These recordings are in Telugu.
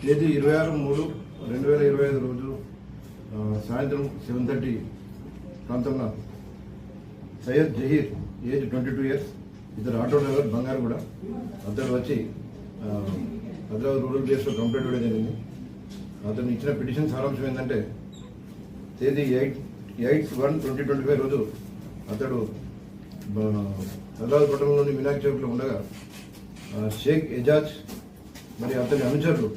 తేదీ ఇరవై ఆరు మూడు రెండు వేల ఇరవై ఐదు రోజు సాయంత్రం సెవెన్ థర్టీ ప్రాంతంలో Syed Zaheer age twenty two years ఇద్దరు ఆటో డ్రైవర్ బంగారు కూడా అతడు వచ్చి హైదరాబాద్ రూరల్ ప్లేస్లో కంప్లైంట్ ఇవ్వడం జరిగింది. అతను ఇచ్చిన పిటిషన్ సారాంశం ఏంటంటే తేదీ eight eight one twenty twenty five రోజు అతడు హైదరాబాద్ పట్టణంలోని వినాయక చౌక్లో ఉండగా షేక్ ఎజాజ్ మరి అతని అనుచరులు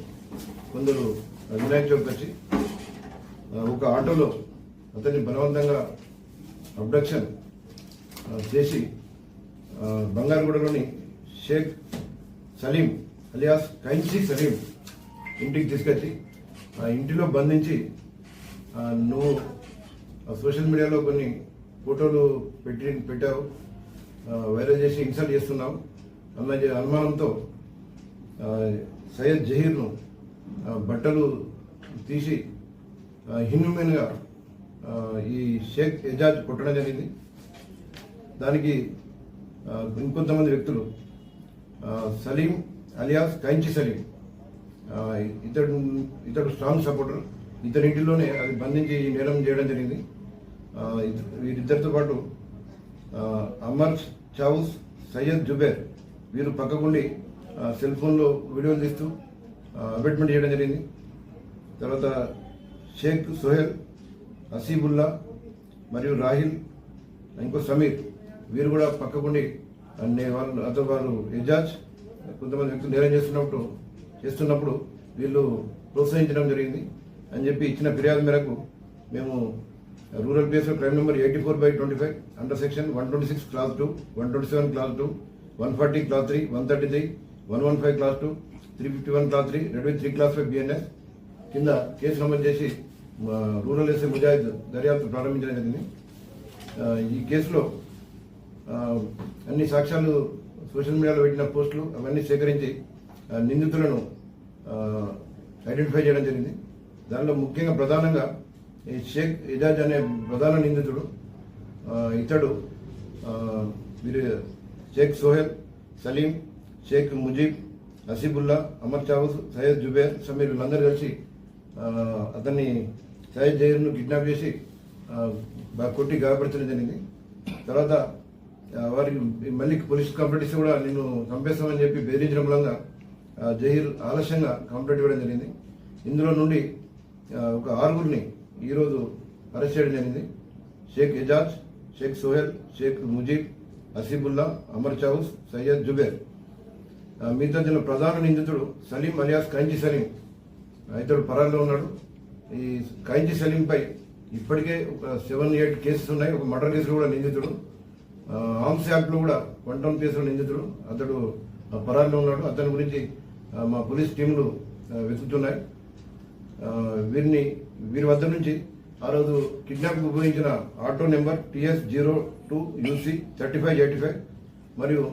కొందరు వినాయక చౌక్ వచ్చి ఒక ఆటోలో అతన్ని బలవంతంగా అబ్డక్షన్ చేసి బంగారుగూడలోని షేక్ సలీం అలియాస్ కైన్సీ సలీం ఇంటికి తీసుకొచ్చి ఆ ఇంటిలో బంధించి నువ్వు సోషల్ మీడియాలో కొన్ని ఫోటోలు పెట్టి పెట్టావు వైరల్ చేసి ఇన్సల్ట్ చేస్తున్నావు అన్న అనుమానంతో సయ్యద్ జహీర్ను బట్టలు తీసి హిన్యూమెన్గా ఈ షేక్ ఎజాజ్ కొట్టడం జరిగింది. దానికి ఇంకొంతమంది వ్యక్తులు సలీం అలియాస్ కైంచి సలీం ఇతడు ఇతడు స్ట్రాంగ్ సపోర్టర్. ఇతని ఇంటిలోనే అది బంధించి ఈ నేరం చేయడం జరిగింది. వీరిద్దరితో పాటు అమర్ చావుస్ సయ్యద్ జుబేర్ వీరు పక్కకుండి సెల్ ఫోన్లో వీడియోలు తీస్తూ అబెట్మెంట్ చేయడం జరిగింది. తర్వాత షేక్ సోహెల్ హసీబుల్లా మరియు రాహిల్ ఇంకో సమీర్ వీరు కూడా పక్కకుండి అన్ని వాళ్ళు అతను వాళ్ళు ఎజాజ్ కొంతమంది వ్యక్తులు నేరం చేస్తున్నప్పుడు చేస్తున్నప్పుడు వీళ్ళు ప్రోత్సహించడం జరిగింది. అని చెప్పి ఇచ్చిన ఫిర్యాదు మేరకు మేము రూరల్ ప్లేస్లో crime number eighty four by twenty five under section one twenty six class two one twenty seven class two one forty class three one thirty three one one five class two three fifty one class three రెండు త్రీ క్లాస్ ఫైవ్ బిఎన్ఎస్ కింద కేసు నమోదు చేసి రూరల్ ఎస్ఐ ముజాహిద్ దర్యాప్తు ప్రారంభించడం జరిగింది. ఈ కేసులో అన్ని సాక్ష్యాలు సోషల్ మీడియాలో పెట్టిన పోస్టులు అవన్నీ సేకరించి నిందితులను ఐడెంటిఫై చేయడం జరిగింది. దానిలో ముఖ్యంగా ప్రధానంగా ఈ షేక్ ఇజాజ్ అనే ప్రధాన నిందితుడు ఇతడు ఆ, వీరు షేక్ సోహెల్ సలీం షేక్ ముజీబ్ నసీబుల్లా అమర్ చావుస్ సయ్యద్ జుబేర్ సమీర్ వీళ్ళందరూ కలిసి అతన్ని సయ్యద్ జహీర్ను కిడ్నాప్ చేసి బాగా కొట్టి గాయపరచడం జరిగింది. తర్వాత వారికి మళ్ళీ పోలీస్ కంప్లైంట్ ఇస్తే కూడా నిన్ను చంపేస్తామని చెప్పి బెదిరించడం మూలంగా జహీర్ ఆలస్యంగా కంప్లైంట్ ఇవ్వడం జరిగింది. ఇందులో నుండి ఒక ఆరుగురిని ఈరోజు అరెస్ట్ చేయడం జరిగింది. షేక్ ఎజాజ్ షేక్ సోహెల్ షేక్ ముజీబ్ అసీబుల్లా అమర్ చావుస్ సయ్యద్ జుబేర్. మిగతా జిల్లా ప్రధాన నిందితుడు సలీం అలియాస్ ఖైంజీ సలీం. ఇతడు పరాల్లో ఉన్నాడు ఈ ఖైంజీ సలీంపై ఇప్పటికే ఒక సెవెన్ ఎయిట్ కేసెస్ ఉన్నాయి. ఒక మర్డర్ కేసులో కూడా నిందితుడు. ఆ, ఆర్మ్స్ యాక్ట్లో కూడా వన్ టౌన్ కేసులో నిందితుడు. అతడు పరాల్లో ఉన్నాడు. అతని గురించి మా పోలీస్ టీంలు వెతుకుతున్నాయి. వీరిని వీరి వద్ద నుంచి ఆ రోజు కిడ్నాప్ ఉపయోగించిన auto number TS zero two UC thirty five eighty five మరియు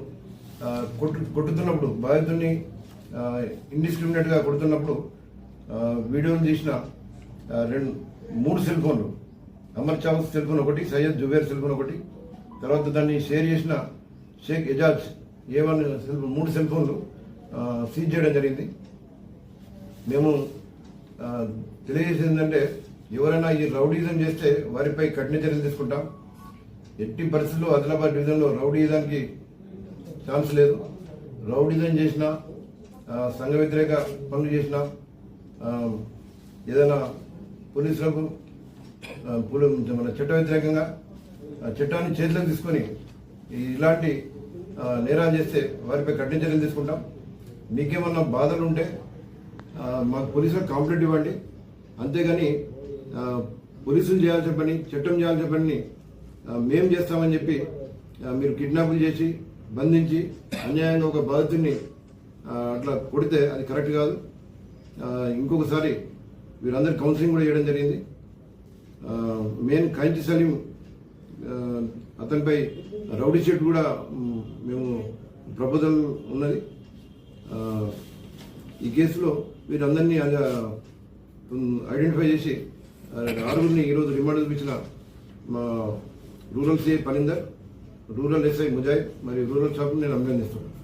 కొట్టు కొట్టుతున్నప్పుడు బాధితుడిని ఇండిస్క్రిమినేట్గా కొడుతున్నప్పుడు వీడియోలు తీసిన రెండు మూడు సెల్ ఫోన్లు అమర్ చావస్ సెల్ ఫోన్ ఒకటి సయ్యద్ జుబేర్ సెల్ ఫోన్ ఒకటి తర్వాత దాన్ని షేర్ చేసిన Sheikh Ejaz A one cell phone మూడు సెల్ ఫోన్లు సీజ్ చేయడం జరిగింది. మేము ఆ, తెలియజేసేది ఏంటంటే ఎవరైనా ఈ రౌడీజం చేస్తే వారిపై కఠిన చర్యలు తీసుకుంటాం. ఎట్టి పరిస్థితుల్లో ఆదిలాబాద్ డివిజన్లో రౌడీజానికి ఛాన్స్ లేదు. రౌడిజం చేసినా సంఘ వ్యతిరేక పనులు చేసినా ఏదైనా పోలీసులకు మన చట్ట వ్యతిరేకంగా చట్టాన్ని చేతిలోకి తీసుకొని ఇలాంటి నేరాలు చేస్తే వారిపై కఠిన చర్యలు తీసుకుంటాం. మీకేమన్నా బాధలు ఉంటే మాకు పోలీసులకు కాంప్లైంట్ ఇవ్వండి. అంతేగాని పోలీసులు చేయాల్సిన పని చట్టం చేయాల్సిన పని మేము చేస్తామని చెప్పి మీరు కిడ్నాపులు చేసి బంధించి అన్యాయంగా ఒక బాధితుడిని అట్లా కొడితే అది కరెక్ట్ కాదు. ఇంకొకసారి వీరందరూ కౌన్సిలింగ్ కూడా చేయడం జరిగింది. మెయిన్ కాంచి సలీం అతనిపై రౌడీ షీట్ కూడా మేము ప్రపోజల్ ఉన్నది. ఈ కేసులో వీరందరినీ ఐడెంటిఫై చేసి ఆరుగురిని ఈరోజు రిమాండ్ చూపించిన మా rural CI Phanindar rural SI Mujahid మరియు రూరల్ షాప్ నేను అభినందిస్తున్నాను.